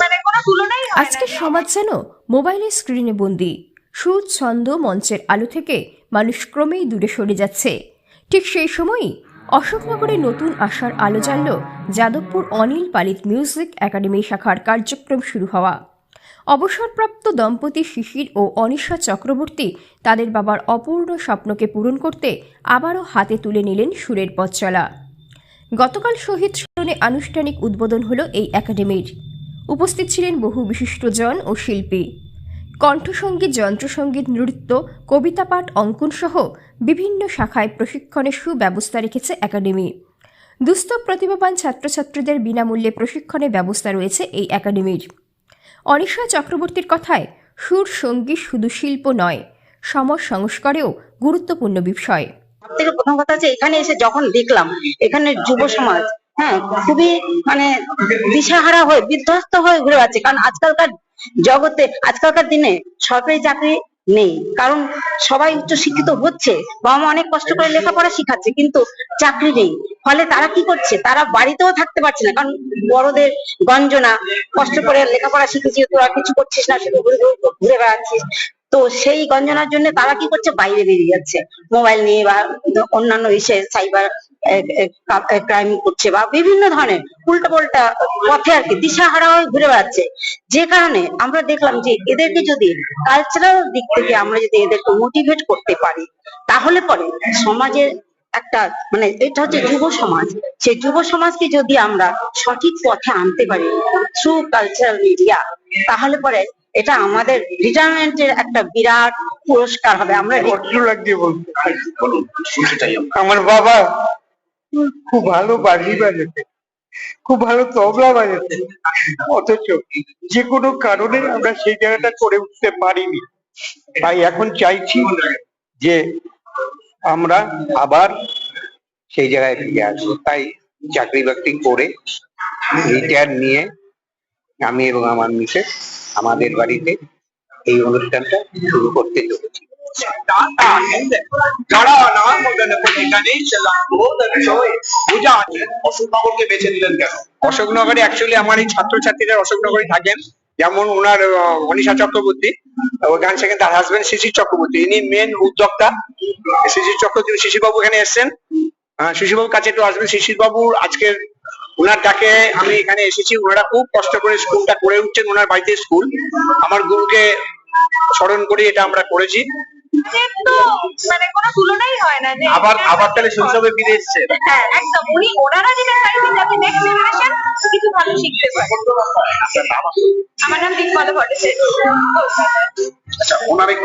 মানে কোনো তুলনাই হয় না আজকের সমাজ যেন মোবাইলের স্ক্রিনে বন্দি সুর ছন্দ মঞ্চের আলো থেকে মানুষ ক্রমেই দূরে সরে যাচ্ছে। ঠিক সেই সময়ই অশোকনগরে নতুন আশার আলো জ্বালল যাদবপুর অনিল পালিত মিউজিক একাডেমি শাখার কার্যক্রম শুরু হওয়া। অবসরপ্রাপ্ত দম্পতি শিশির ও অনিশা চক্রবর্তী তাদের বাবার অপূর্ণ স্বপ্নকে পূরণ করতে আবারও হাতে তুলে নিলেন সুরের পথ চলা গতকাল শহীদ স্মরণে আনুষ্ঠানিক উদ্বোধন হলো এই একাডেমির। উপস্থিত ছিলেন বহু বিশিষ্টজন ও শিল্পী। কণ্ঠসঙ্গীত যন্ত্রসঙ্গীত, নৃত্য, কবিতা পাঠ, অঙ্কন সহ বিভিন্ন শাখায় প্রশিক্ষণের সুব্যবস্থা রেখেছে একাডেমি। দুস্থ প্রতিভাবান ছাত্রছাত্রীদের বিনামূল্যে প্রশিক্ষণের ব্যবস্থা রয়েছে এই একাডেমির। অনিশা চক্রবর্তীর কথায়, সুর সংগীত শুধু শিল্প নয়, সমাজ সংস্কারেও গুরুত্বপূর্ণ বিষয়। থেকে প্রথম কথা হচ্ছে এখানে এসে যখন দেখলাম, এখানে যুব সমাজ হ্যাঁ খুবই মানে দিশাহারা হয়ে, বিধ্বস্ত হয়ে ঘুরে বেড়াচ্ছে। কারণ আজকালকার জগতে, আজকালকার দিনে সরকারি চাকরি নেই। কারণ সবাই উচ্চ শিক্ষিত হচ্ছে, বাবা মা অনেক কষ্ট করে লেখাপড়া শিখাচ্ছে, কিন্তু চাকরি নেই। ফলে তারা কি করছে? তারা বাড়িতেও থাকতে পারছে না। কারণ বড়দের গঞ্জনা, কষ্ট করে লেখাপড়া শিখেছি তোরা কিছু করছিস না, শুধু ঘুরে ঘুরে বেড়াচ্ছিস। তো সেই গঞ্জনার জন্য তারা কি করছে? বাইরে বেরিয়ে যাচ্ছে। মোবাইল নিয়ে বা অন্যান্য ইসে, সাইবার ক্রাইম করছে বা বিভিন্ন ধরনের উল্টা পাল্টা পথে আর কি দিশাহারা হয়ে ঘুরে বেড়াচ্ছে। যে কারণে আমরা দেখলাম যে এদেরকে যদি কালচারাল দিক থেকে আমরা যদি এদেরকে মোটিভেট করতে পারি তাহলে পরে সমাজের একটা মানে এটা হচ্ছে যুব সমাজ। সেই যুব সমাজকে যদি আমরা সঠিক পথে আনতে পারি থ্রু কালচারাল মিডিয়া তাহলে পরে এটা আমাদের রিটায়ারমেন্টের একটা বিরাট পুরস্কার হবে। আমরা। আমার বাবা খুব ভালো বাজি বাজাতে খুব ভালো তবলা বাজাতে অথচ যে কোনো কারণে আমরা সেই জায়গাটা করে উঠতে পারিনি। তাই এখন চাইছি যে আমরা আবার সেই জায়গায় ফিরে আসব। তাই চাকরি বাকরি করে রিটায়ার নিয়ে আমি এবং আমার মিসেস আমাদের বাড়িতে এই অনুষ্ঠানটা শুরু করতে চলেছি। অশোকনগরে আমার এই অশোকনগরে থাকেন। যেমন ওনার মনীষা চক্রবর্তী গান শেখেন তার হাজবেন্ড শিশির চক্রবর্তী। ইনি মেন উদ্যোক্তা। শিশির চক্রবর্তী শিশির বাবু এখানে এসেছেন। শিশির বাবুর কাছে একটু আসবেন। শিশির বাবু আজকের ওনার ডাকে আমি এখানে এসেছি। ওনারা খুব কষ্ট করে স্কুলটা করে উঠছেন। ওনার বাড়িতে স্কুল। আমার গুরুকে স্মরণ করে, এটা আমরা করেছি। মানে কোনো তুলনাই হয় না আবার আবার তাহলে শৈশবে ফিরে এসছে হ্যাঁ একদম। উনি ওনারা যেটা চাইছেন যাতে নেক্সট জেনারেশন কিছু ভালো শিখতে পারে। আমার নাম দীপমালা ভট্টাচার্য। আচ্ছা ওনার এই